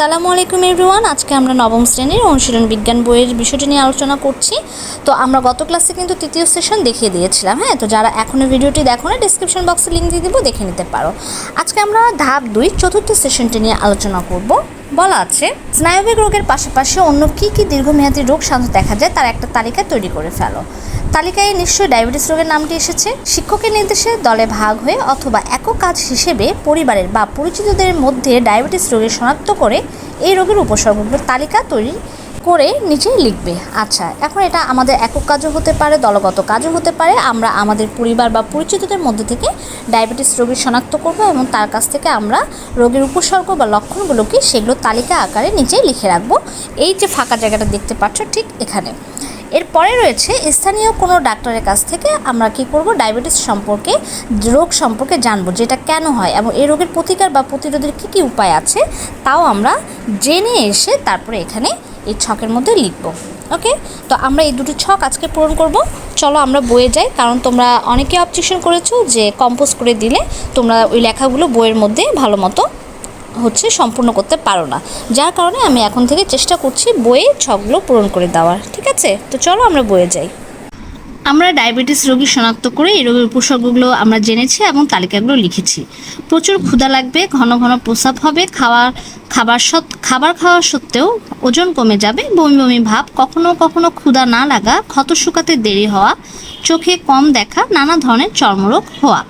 আসসালামু আলাইকুম এভরিওয়ান। আজকে আমরা নবম শ্রেণির অনুশীলন বিজ্ঞান বইয়ের বিষয়টি নিয়ে আলোচনা করছি। তো আমরা গত ক্লাসে কিন্তু তৃতীয় সেশন দেখিয়ে দিয়েছিলাম হ্যাঁ? তো যারা এখনও ভিডিওটি দেখো না ডিসক্রিপশন বক্সে লিঙ্ক দিয়ে দেবো, দেখে নিতে পারো। আজকে আমরা ধাপ দুই, চতুর্থ সেশনটি নিয়ে আলোচনা করব। বলা আছে, স্নায়বিক রোগের পাশাপাশি অন্য কী কী দীর্ঘমেয়াদী রোগ সাধারণত দেখা যায় তার একটা তালিকা তৈরি করে ফেলো। তালিকায় নিশ্চয়ই ডায়াবেটিস রোগের নামটি এসেছে। শিক্ষকের নির্দেশে দলে ভাগ হয়ে অথবা একক কাজ হিসেবে পরিবারের বা পরিচিতদের মধ্যে ডায়াবেটিস রোগের শনাক্ত করে এই রোগের উপসর্গগুলোর তালিকা তৈরি করে নিচে লিখবে আচ্ছা এখন এটা আমাদের একক কাজও হতে পারে, দলগত কাজও হতে পারে, আমরা আমাদের পরিবার বা পরিচিতদের মধ্যে থেকে ডায়াবেটিস রোগীর শনাক্ত করব এবং তার কাছ থেকে আমরা রোগের উপসর্গ বা লক্ষণগুলোকে সেগুলো তালিকা আকারে নিচে লিখে রাখব। এই যে ফাঁকা জায়গাটা দেখতে পাচ্ছ ঠিক এখানে। এরপরে রয়েছে, স্থানীয় কোনো ডাক্তারের কাছ থেকে আমরা কি করব? ডায়াবেটিস সম্পর্কে, রোগ সম্পর্কে জানব, যেটা কেন হয় এবং এই রোগের প্রতিকার বা প্রতিরোধের কী কী উপায় আছে, তাও আমরা জেনে এসে তারপরে এখানে এই ছকের মধ্যে লিখব ওকে তো আমরা এই দুটো ছক আজকে পূরণ করব। চলো আমরা বইয়ে যাই, কারণ তোমরা অনেকে অবজেকশন করেছ যে কম্পোজ করে দিলে তোমরা ওই লেখাগুলো বইয়ের মধ্যে ভালো মতো হচ্ছে সম্পূর্ণ করতে পারো না। যার কারণে আমি এখন থেকে চেষ্টা করছি বইয়ে ছকগুলো পূরণ করে দেওয়ার, ঠিক আছে? তো চলো আমরা বইয়ে যাই। আমরা ডায়াবেটিস রোগী শনাক্ত করে এই রোগের উপসর্গগুলো আমরা জেনেছি এবং তালিকাগুলো লিখেছি। প্রচুর ক্ষুধা লাগবে, ঘন ঘন প্রস্রাব হবে খাওয়ার খাবার সত খাবার খাওয়া সত্ত্বেও ওজন কমে যাবে, বমি বমি ভাব, কখনো কখনো ক্ষুধা না লাগা, ক্ষত শুকাতে দেরি হওয়া, চোখে কম দেখা, নানা ধরনের চর্মরোগ হওয়া।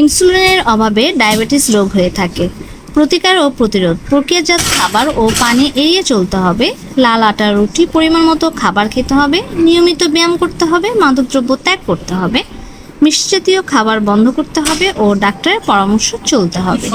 ইনসুলিনের অভাবে ডায়াবেটিস রোগ হয়ে থাকে। প্রতিকার ও প্রতিরোধ। প্রক্রিয়াজাত খাবার ও পানি এড়িয়ে চলতে হবে। লাল আটা, রুটি পরিমাণ মতো খাবার খেতে হবে। নিয়মিত ব্যায়াম করতে হবে। মাদকদ্রব্য ত্যাগ করতে হবে। মিষ্টি জাতীয় খাবার বন্ধ করতে হবে ও ডাক্তারের পরামর্শ চলতে হবে।